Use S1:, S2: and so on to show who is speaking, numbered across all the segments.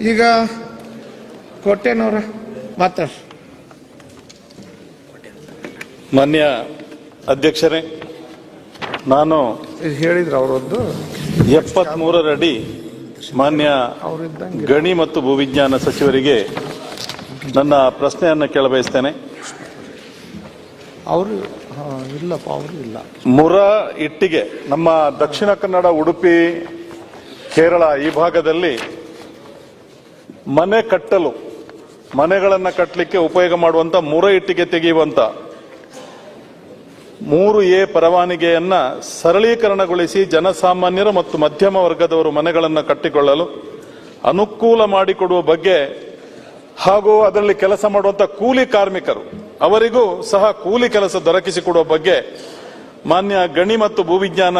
S1: ಈಗ ಕೋಟೆನವರ ಮಾತಾಡ
S2: ಮಾನ್ಯ ಅಧ್ಯಕ್ಷರೇ ನಾನು
S1: ಹೇಳಿದ್ರು ಅವರೊಂದು
S2: ಎಪ್ಪತ್ತ್ ಮೂರರಡಿ ಮಾನ್ಯ ಗಣಿ ಮತ್ತು ಭೂವಿಜ್ಞಾನ ಸಚಿವರಿಗೆ ನನ್ನ ಪ್ರಶ್ನೆಯನ್ನು ಕೇಳಬಯಸ್ತೇನೆ.
S1: ಅವರು ಇಲ್ಲಪ್ಪ ಅವರು ಇಲ್ಲ.
S2: ಮುರ ಇಟ್ಟಿಗೆ ನಮ್ಮ ದಕ್ಷಿಣ ಕನ್ನಡ ಉಡುಪಿ ಕೇರಳ ಈ ಭಾಗದಲ್ಲಿ ಮನೆ ಕಟ್ಟಲು, ಮನೆಗಳನ್ನು ಕಟ್ಟಲಿಕ್ಕೆ ಉಪಯೋಗ ಮಾಡುವಂತ ಮೂರ ಇಟ್ಟಿಗೆ ತೆಗೆಯುವಂತ ಮೂರು ಎ ಪರವಾನಿಗೆಯನ್ನ ಸರಳೀಕರಣಗೊಳಿಸಿ ಜನಸಾಮಾನ್ಯರು ಮತ್ತು ಮಧ್ಯಮ ವರ್ಗದವರು ಮನೆಗಳನ್ನು ಕಟ್ಟಿಕೊಳ್ಳಲು ಅನುಕೂಲ ಮಾಡಿಕೊಡುವ ಬಗ್ಗೆ ಹಾಗೂ ಅದರಲ್ಲಿ ಕೆಲಸ ಮಾಡುವಂತ ಕೂಲಿ ಕಾರ್ಮಿಕರು, ಅವರಿಗೂ ಸಹ ಕೂಲಿ ಕೆಲಸ ದೊರಕಿಸಿಕೊಡುವ ಬಗ್ಗೆ ಮಾನ್ಯ ಗಣಿ ಮತ್ತು ಭೂವಿಜ್ಞಾನ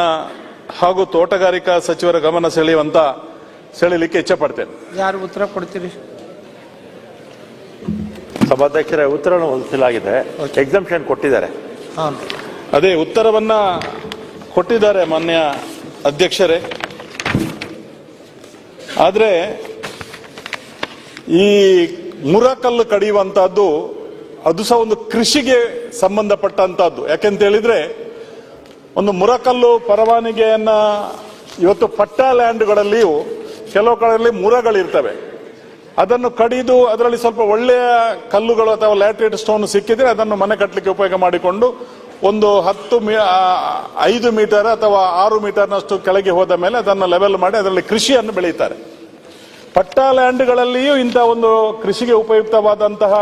S2: ಹಾಗೂ ತೋಟಗಾರಿಕಾ ಸಚಿವರ ಗಮನ ಸೆಳೆಯುವಂತ ಸೆಳೆಯಲಿಕ್ಕೆ ಇಚ್ಛೆ ಪಡ್ತೇನೆ.
S1: ಯಾರು ಉತ್ತರ ಕೊಡ್ತೀರಿ?
S3: ಸಭಾಧ್ಯಕ್ಷರ ಉತ್ತರವನ್ನು ಹೊಂದಿಸಲಾಗಿದೆ ಎಕ್ಸಾಮ್ಷನ್ ಕೊಟ್ಟಿದ್ದಾರೆ.
S1: ಹಾಂ
S2: ಅದೇ ಉತ್ತರವನ್ನ ಕೊಟ್ಟಿದ್ದಾರೆ ಮಾನ್ಯ ಅಧ್ಯಕ್ಷರೇ. ಆದರೆ ಈ ಮುರಕಲ್ಲು ಕಡಿಯುವಂತಹದ್ದು ಅದು ಸಹ ಒಂದು ಕೃಷಿಗೆ ಸಂಬಂಧಪಟ್ಟಂತಹದ್ದು. ಯಾಕೆಂತ ಹೇಳಿದ್ರೆ ಒಂದು ಮುರಕಲ್ಲು ಪರವಾನಗಿಯನ್ನ ಇವತ್ತು ಪಟ್ಟ ಲ್ಯಾಂಡ್ಗಳಲ್ಲಿಯೂ ಕೆಲವು ಕಡೆಯಲ್ಲಿ ಮುರಗಳಿರ್ತವೆ. ಅದನ್ನು ಕಡಿದು ಅದರಲ್ಲಿ ಸ್ವಲ್ಪ ಒಳ್ಳೆಯ ಕಲ್ಲುಗಳು ಅಥವಾ ಲ್ಯಾಟ್ರೇಟ್ ಸ್ಟೋನ್ ಸಿಕ್ಕಿದ್ರೆ ಅದನ್ನು ಮನೆ ಕಟ್ಟಲಿಕ್ಕೆ ಉಪಯೋಗ ಮಾಡಿಕೊಂಡು ಒಂದು ಹತ್ತು ಮೀ ಐದು ಮೀಟರ್ ಅಥವಾ ಆರು ಮೀಟರ್ನಷ್ಟು ಕೆಳಗೆ ಹೋದ ಮೇಲೆ ಅದನ್ನು ಲೆವೆಲ್ ಮಾಡಿ ಅದರಲ್ಲಿ ಕೃಷಿಯನ್ನು ಬೆಳೀತಾರೆ ಪಟ್ಟಾ ಲ್ಯಾಂಡ್ಗಳಲ್ಲಿಯೂ ಇಂಥ ಒಂದು ಕೃಷಿಗೆ ಉಪಯುಕ್ತವಾದಂತಹ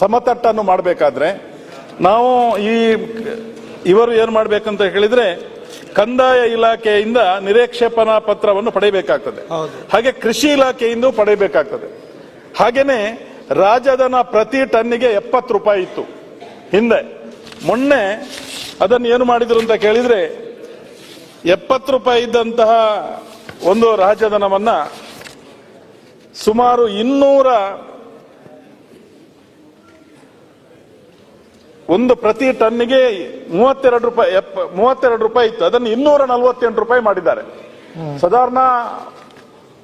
S2: ಸಮತಟ್ಟನ್ನು ಮಾಡಬೇಕಾದ್ರೆ ನಾವು ಈ ಇವರು ಏನು ಮಾಡಬೇಕಂತ ಹೇಳಿದ್ರೆ ಕಂದಾಯ ಇಲಾಖೆಯಿಂದ ನಿರೀಕ್ಷೇಪಣಾ ಪತ್ರವನ್ನು ಪಡೆಯಬೇಕಾಗ್ತದೆ. ಹಾಗೆ ಕೃಷಿ ಇಲಾಖೆಯಿಂದ ಪಡೆಯಬೇಕಾಗ್ತದೆ. ಹಾಗೇನೆ ರಾಜಧನ ಪ್ರತಿ ಟನ್ನಿಗೆ ಎಪ್ಪತ್ತು ರೂಪಾಯಿ ಇತ್ತು. ಹಿಂದೆ. ಮೊನ್ನೆ ಅದನ್ನು ಏನು ಮಾಡಿದ್ರು ಅಂತ ಕೇಳಿದ್ರೆ ಎಪ್ಪತ್ತು ರೂಪಾಯಿ ಇದ್ದಂತಹ ಒಂದು ರಾಜಧನವನ್ನ ಸುಮಾರು ಇನ್ನೂರ ಒಂದು ಪ್ರತಿ ಟನ್ನಿಗೆ ಮೂವತ್ತೆರಡು ರೂಪಾಯಿ ಮೂವತ್ತೆರಡು ರೂಪಾಯಿ ಇತ್ತು. ಅದನ್ನು ಇನ್ನೂರ ನಲವತ್ತೆಂಟು ರೂಪಾಯಿ ಮಾಡಿದ್ದಾರೆ. ಸಾಧಾರಣ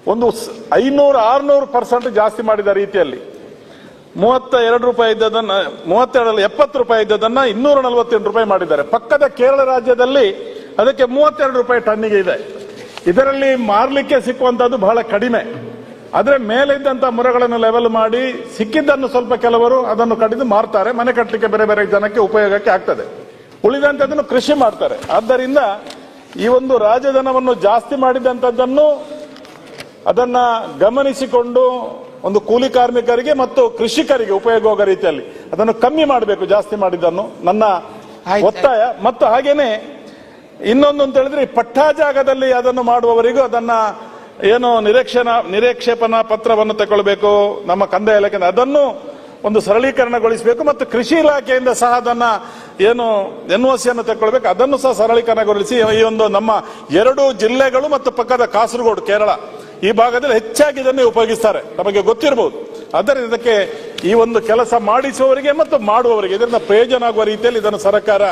S2: ಒಂದು ಐನೂರು ಆರ್ನೂರು ಪರ್ಸೆಂಟ್ ಜಾಸ್ತಿ ಮಾಡಿದ ರೀತಿಯಲ್ಲಿ. ಮೂವತ್ತ ಎರಡು ರೂಪಾಯಿ ಇದ್ದದನ್ನ, ಮೂವತ್ತೆರಡಲ್ಲಿ ಎಪ್ಪತ್ತು ರೂಪಾಯಿ ಇದ್ದದನ್ನ ಇನ್ನೂರ ನಲವತ್ತೆಂಟು ರೂಪಾಯಿ ಮಾಡಿದ್ದಾರೆ. ಪಕ್ಕದ ಕೇರಳ ರಾಜ್ಯದಲ್ಲಿ ಅದಕ್ಕೆ ಮೂವತ್ತೆರಡು ರೂಪಾಯಿ ಟನ್ನಿಗೆ ಇದೆ. ಇದರಲ್ಲಿ ಮಾರಲಿಕ್ಕೆ ಸಿಕ್ಕುವಂತದ್ದು ಬಹಳ ಕಡಿಮೆ. ಆದ್ರೆ ಮೇಲೆ ಇದ್ದಂತ ಮರಗಳನ್ನು ಲೆವೆಲ್ ಮಾಡಿ ಸಿಕ್ಕಿದ್ದನ್ನು ಸ್ವಲ್ಪ ಕೆಲವರು ಅದನ್ನು ಕಡಿದು ಮಾರ್ತಾರೆ. ಮನೆ ಕಟ್ಟಲಿಕ್ಕೆ ಬೇರೆ ಬೇರೆ ಜನಕ್ಕೆ ಉಪಯೋಗಕ್ಕೆ ಆಗ್ತದೆ. ಉಳಿದಂತದನ್ನು ಕೃಷಿ ಮಾಡ್ತಾರೆ. ಆದ್ದರಿಂದ ಈ ಒಂದು ರಾಜಧನವನ್ನು ಜಾಸ್ತಿ ಮಾಡಿದಂಥದ್ದನ್ನು ಅದನ್ನ ಗಮನಿಸಿಕೊಂಡು ಒಂದು ಕೂಲಿ ಕಾರ್ಮಿಕರಿಗೆ ಮತ್ತು ಕೃಷಿಕರಿಗೆ ಉಪಯೋಗ ಹೋಗುವ ರೀತಿಯಲ್ಲಿ ಅದನ್ನು ಕಮ್ಮಿ ಮಾಡಬೇಕು ಜಾಸ್ತಿ ಮಾಡಿದ್ದನ್ನು ನನ್ನ. ಒತ್ತಾಯ. ಮತ್ತು ಹಾಗೇನೆ ಇನ್ನೊಂದು ಅಂತ ಹೇಳಿದ್ರೆ ಈ ಪಟ್ಟಾ ಜಾಗದಲ್ಲಿ ಅದನ್ನು ಮಾಡುವವರಿಗೂ ಅದನ್ನ ಏನು ನಿರೀಕ್ಷಣಾ ನಿರೀಕ್ಷೇಪಣಾ ಪತ್ರವನ್ನು ತಗೊಳ್ಬೇಕು, ನಮ್ಮ ಕಂದಾಯ ಇಲಾಖೆ ಅದನ್ನು ಒಂದು ಸರಳೀಕರಣಗೊಳಿಸಬೇಕು ಮತ್ತು ಕೃಷಿ ಇಲಾಖೆಯಿಂದ ಸಹ ಅದನ್ನ ಏನು ಎನ್ ಒ ಸಿಯನ್ನು ತಗೊಳ್ಬೇಕು, ಅದನ್ನು ಸಹ ಸರಳೀಕರಣಗೊಳಿಸಿ ಈ ಒಂದು ನಮ್ಮ ಎರಡು ಜಿಲ್ಲೆಗಳು ಮತ್ತು ಪಕ್ಕದ ಕಾಸರಗೋಡು, ಕೇರಳ, ಈ ಭಾಗದಲ್ಲಿ ಹೆಚ್ಚಾಗಿ ಇದನ್ನೇ ಉಪಯೋಗಿಸ್ತಾರೆ. ನಮಗೆ ಗೊತ್ತಿರಬಹುದು ಆದ್ದರಿಂದ ಇದಕ್ಕೆ ಈ ಒಂದು ಕೆಲಸ ಮಾಡಿಸುವವರಿಗೆ ಮತ್ತು ಮಾಡುವವರಿಗೆ ಇದರಿಂದ ಪ್ರಯೋಜನ ಆಗುವ ರೀತಿಯಲ್ಲಿ ಇದನ್ನು ಸರ್ಕಾರ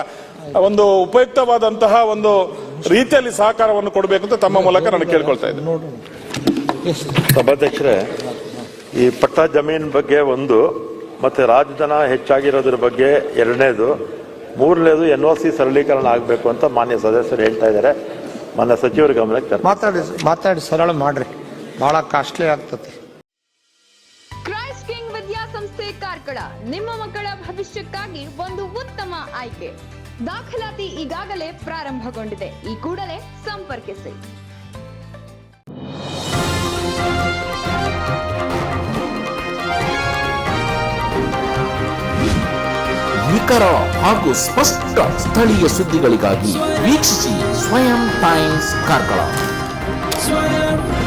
S2: ಒಂದು ಉಪಯುಕ್ತವಾದಂತಹ ಒಂದು ರೀತಿಯಲ್ಲಿ ಸಹಕಾರವನ್ನು ಕೊಡಬೇಕು ಅಂತ ತಮ್ಮ ಮೂಲಕ ನಾನು ಕೇಳ್ಕೊಳ್ತಾ ಇದ್ದೆ
S3: ಸಭಾಧ್ಯಕ್ಷರೇ ಈ ಪಟ್ಟ ಜಮೀನ್ ಬಗ್ಗೆ ಒಂದು ಮತ್ತೆ ರಾಜಧನ ಹೆಚ್ಚಾಗಿರೋದ್ರ ಬಗ್ಗೆ ಎರಡನೇದು ಮೂರನೇದು ಎನ್ ಒ ಸಿ ಸರಳೀಕರಣ ಆಗಬೇಕು ಅಂತ ಮಾನ್ಯ ಸದಸ್ಯರು ಹೇಳ್ತಾ ಇದ್ದಾರೆ. ಮಾನ್ಯ ಸಚಿವರ ಗಮನಕ್ಕೆ ತರ್ತೀನಿ.
S1: ಮಾತಾಡಿ ಮಾತಾಡಿ ಸರಳ ಮಾಡ್ರಿ. ಬಹಳ ಕಾಸ್ಟ್ಲಿ ಆಗ್ತತಿ.
S4: ಕ್ರೈಸ್ಟ್ ಕಿಂಗ್ ವಿದ್ಯಾಸಂಸ್ಥೆ ಕಾರ್ಕಳ ನಿಮ್ಮ ಮಕ್ಕಳ ಭವಿಷ್ಯಕ್ಕಾಗಿ ಒಂದು ಉತ್ತಮ ಆಯ್ಕೆ. ದಾಖಲಾತಿ ಈಗಾಗಲೇ ಪ್ರಾರಂಭಗೊಂಡಿದೆ. ಈ ಕೂಡಲೇ ಸಂಪರ್ಕಿಸಿ.
S5: ನಿಖರ ಹಾಗೂ ಸ್ಪಷ್ಟ ಸ್ಥಳೀಯ ಸುದ್ದಿಗಳಿಗಾಗಿ ವೀಕ್ಷಿಸಿ ಸ್ವಯಂ ಟೈಮ್ಸ್ ಕಾರ್ಕಳ.
S6: ಸ್ವಯಂ